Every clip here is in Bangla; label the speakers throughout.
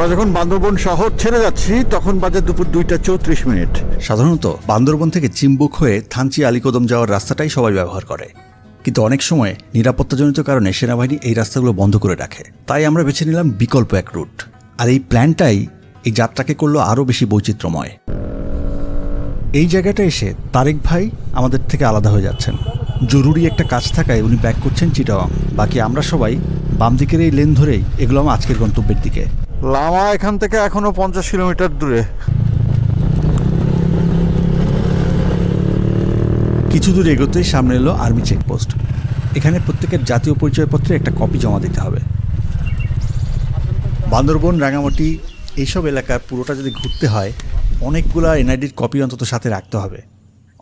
Speaker 1: আমরা যখন বান্দরবন শহর ছেড়ে যাচ্ছি, তখন বাজে দুপুর দুইটা চৌত্রিশ মিনিট।
Speaker 2: সাধারণত বান্দরবন থেকে চিম্বুক হয়ে থানচি আলীকদম যাওয়ার রাস্তাটাই সবাই ব্যবহার করে। কিন্তু অনেক সময় নিরাপত্তাজনিত কারণে সেনাবাহিনী এই রাস্তাগুলো বন্ধ করে রাখে। তাই আমরা বেছে নিলাম বিকল্প এক রুট। আর এই প্ল্যানটাই এই যাত্রাকে করল আরও বেশি বৈচিত্র্যময়। এই জায়গাটা এসে তারেক ভাই আমাদের থেকে আলাদা হয়ে যাচ্ছেন। জরুরি একটা কাজ থাকায় উনি ব্যাক করছেন চিটাওয়াং বাকি আমরা সবাই বাম দিকের এই লেন ধরেই এগুলো আজকের গন্তব্যের দিকে।
Speaker 1: লামা এখান থেকে এখনও পঞ্চাশ কিলোমিটার দূরে।
Speaker 2: কিছু দূর এগোতেই সামনে এলো আর্মি চেকপোস্ট। এখানে প্রত্যেকের জাতীয় পরিচয়পত্রে একটা কপি জমা দিতে হবে। বান্দরবন রাঙামাটি এইসব এলাকার পুরোটা যদি ঘুরতে হয় অনেকগুলা এনআইডির কপি অন্তত সাথে রাখতে হবে।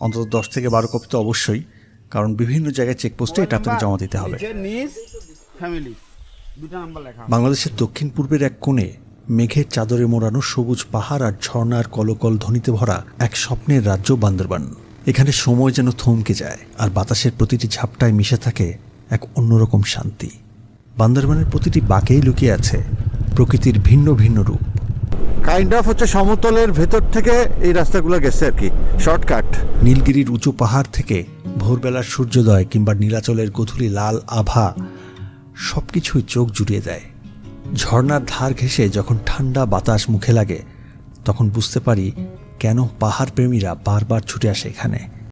Speaker 2: অন্তত দশ থেকে বারো কপি তো অবশ্যই কারণ বিভিন্ন জায়গায় চেকপোস্টে এটা আপনাকে জমা দিতে হবে। বাংলাদেশের দক্ষিণ পূর্বের এক কোণে মেঘের চাদরে মোড়ানো সবুজ পাহাড় আর ঝর্ণার কলকল ধ্বনিতে ভরা এক স্বপ্নের রাজ্য বান্দরবান। এখানে সময় যেন থমকে যায় আর বাতাসের প্রতিটি ঝাপটায় মিশে থাকে এক অন্যরকম শান্তি। বান্দরবানের প্রতিটি বাঁকেই লুকিয়ে আছে প্রকৃতির ভিন্ন ভিন্ন রূপ।
Speaker 1: কাইন্ড অফ হচ্ছে সমতলের ভেতর থেকে এই রাস্তাগুলো গেছে আর কি। শর্টকাট
Speaker 2: নীলগিরির উঁচু পাহাড় থেকে ভোরবেলার সূর্যোদয় কিংবা নীলাচলের গধূলি লাল আভা সব কিছুই চোখ জুড়িয়ে দেয়। ঝর্নার ধার ঘেসে যখন ঠান্ডা বাতাস মুখে লাগে, তখন বুঝতে পারি কেন পাহাড় প্রেমীরা বারবার ছুটে আসে এখানে।